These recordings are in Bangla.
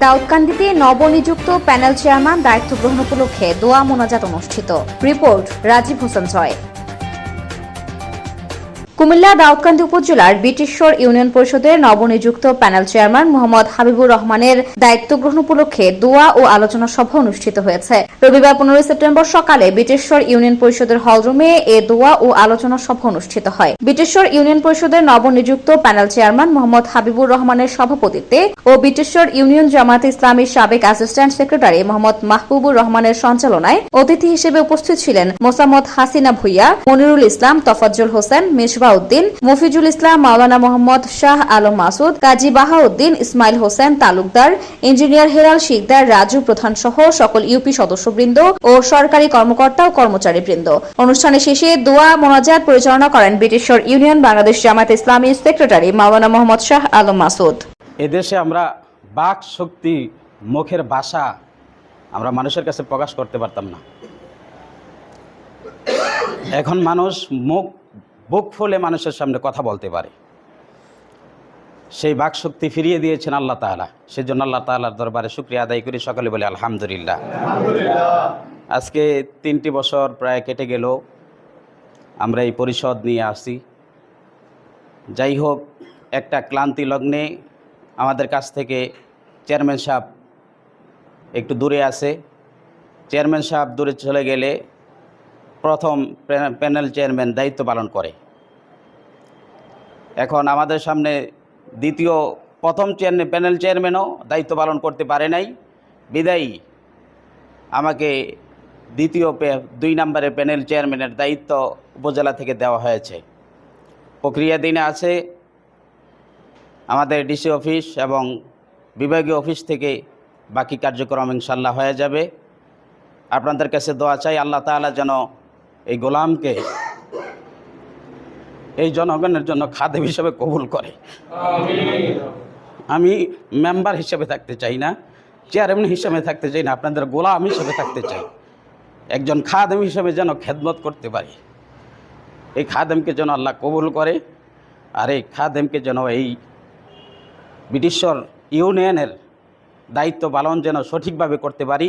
দাউদকান্দিতে নবনিযুক্ত প্যানেল চেয়ারম্যান দায়িত্ব গ্রহণ উপলক্ষে দোয়া মোনাজাত অনুষ্ঠিত। রিপোর্ট রাজীব হোসেন জয় কুমিল্লা দাউদকান্দি উপজেলার বিটিশ্বর ইউনিয়ন পরিষদের নবনিযুক্ত প্যানেল চেয়ারম্যান মোহাম্মদ হাবিবুর রহমানের দায়িত্ব গ্রহণ উপলক্ষে দোয়া ও আলোচনা সভা অনুষ্ঠিত হয়েছে। রবিবার পনেরোই সেপ্টেম্বর সকালে বিটেশ্বর ইউনিয়ন পরিষদের হলরুমে এ দোয়া ও আলোচনা সভা অনুষ্ঠিত হয়। বিটেশ্বর ইউনিয়ন পরিষদের নবনিযুক্ত প্যানেল চেয়ারম্যান মোহাম্মদ হাবিবুর রহমানের সভাপতিত্বে ও বিটেশ্বর ইউনিয়ন জামাত ইসলামীর সাবেক অ্যাসিস্ট্যান্ট সেক্রেটারি মোহাম্মদ মাহবুবুর রহমানের সঞ্চালনায় অতিথি হিসেবে উপস্থিত ছিলেন মোসাম্মদ হাসিনা ভুইয়া, মনিরুল ইসলাম, তফাজ্জল হোসেন, মেজবা উদ্দিন মফিজুল ইসলাম, মাওলানা মোহাম্মদ শাহ আলম মাসুদ, কাজী বাহাউদ্দিন ইসমাইল হোসেন তালুকদার, ইঞ্জিনিয়ার হেলাল শিকদার রাজু প্রধান সহ সকল ইউপি সদস্যবৃন্দ ও সরকারি কর্মকর্তা ও কর্মচারীবৃন্দ। অনুষ্ঠানে শেষে দোয়া, মোনাজাত পরিচালনা করেন ব্রিটিশর ইউনিয়ন বাংলাদেশ জামাত ইসলামী সেক্রেটারি মাওলানা মোহাম্মদ শাহ আলম মাসুদ। এদেশে আমরা বাক শক্তি মুখের ভাষা আমরা মানুষের কাছে প্রকাশ করতে পারতাম না। এখন মানুষ মুখ বুক ফুলে মানুষের সামনে কথা বলতে পারে। সেই বাক শক্তি ফিরিয়ে দিয়েছেন আল্লাহ তাআলা। সেজন্য আল্লাহ তাআলার দরবারে শুক্রিয়া আদায় করি সকলে বলে আলহামদুলিল্লাহ। আজকে তিনটি বছর প্রায় কেটে গেল আমরা এই পরিষদ নিয়ে আসি যাই হোক একটা ক্লান্তি লগ্নে আমাদের কাছ থেকে চেয়ারম্যান সাহেব একটু দূরে আছে। চেয়ারম্যান সাহেব দূরে চলে গেলে প্রথম প্যানেল চেয়ারম্যান দায়িত্ব পালন করে। এখন আমাদের সামনে দ্বিতীয়, প্রথম চেয়ারম্যান প্যানেল চেয়ারম্যানও দায়িত্ব পালন করতে পারে নাই। বিদায়ী, আমাকে দ্বিতীয় দুই নম্বরের প্যানেল চেয়ারম্যানের দায়িত্ব উপজেলা থেকে দেওয়া হয়েছে। প্রক্রিয়াধীনে আছে আমাদের ডিসি অফিস এবং বিভাগীয় অফিস থেকে বাকি কার্যক্রম ইনশাল্লাহ হয়ে যাবে। আপনাদের কাছে দোয়া চাই, আল্লাহ তাআলা যেন এই গোলামকে এই জনগণের জন্য খাদেম হিসেবে কবুল করে। আমি মেম্বার হিসেবে থাকতে চাই না, চেয়ারম্যান হিসেবে থাকতে চাই না, আপনাদের গোলাম হিসেবে থাকতে চাই। একজন খাদেম হিসেবে যেন খেদমত করতে পারি। এই খাদেমকে যেন আল্লাহ কবুল করে, আর এই খাদেমকে যেন এই ব্রিটিশর ইউনিয়নের দায়িত্ব পালন যেন সঠিকভাবে করতে পারি,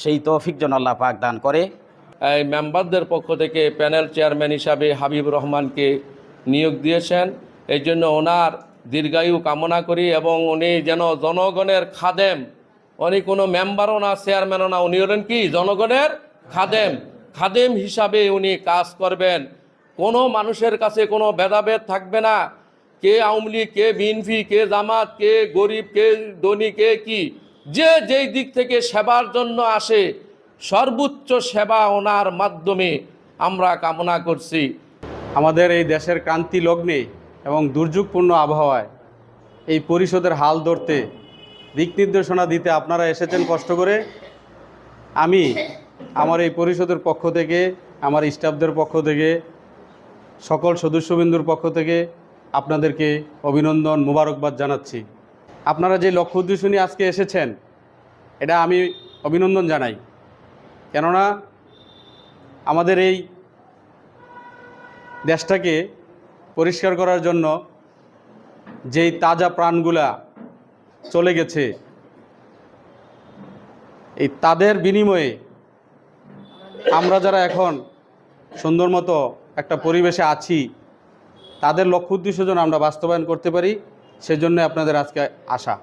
সেই তৌফিক যেন আল্লাহ পাক দান করে। মেম্বারদের পক্ষ থেকে প্যানেল চেয়ারম্যান হিসাবে হাবিব রহমানকে নিয়োগ দিয়েছেন। এই জন্য ওনার দীর্ঘায়ু কামনা করি এবং উনি যেন জনগণের খাদেম, উনি কোনো মেম্বারও না, চেয়ারম্যানও না উনি হলেন কি? জনগণের খাদেম। খাদেম হিসাবে উনি কাজ করবেন। কোনো মানুষের কাছে কোনো ভেদাভেদ থাকবে না। কে আওয়ামী লীগ, কে বিএনপি, কে জামাত, কে গরিব, কে ধনী, কে কি? যে যেই দিক থেকে সেবার জন্য আসে সর্বোচ্চ সেবা ওনার মাধ্যমে আমরা কামনা করছি। আমাদের এই দেশের ক্রান্তি লগ্নে এবং দুর্যোগপূর্ণ আবহাওয়ায় এই পরিষদের হাল ধরতে দিক নির্দেশনা দিতে আপনারা এসেছেন কষ্ট করে। আমি আমার এই পরিষদের পক্ষ থেকে, আমার স্টাফদের পক্ষ থেকে, সকল সদস্যবৃন্দুর পক্ষ থেকে আপনাদেরকে অভিনন্দন, মোবারকবাদ জানাচ্ছি। আপনারা যে লক্ষ্য উদ্দেশ্য নিয়ে আজকে এসেছেন, এটা আমি অভিনন্দন জানাই। কেননা আমাদের এই দেশটাকে পরিষ্কার করার জন্য যেই তাজা প্রাণগুলা চলে গেছে, এই তাদের বিনিময়ে আমরা যারা এখন সুন্দর মতো একটা পরিবেশে আছি, তাদের লক্ষ্য উদ্দেশ্য যেন আমরা বাস্তবায়ন করতে পারি, সেজন্য আপনাদের আজকে আশা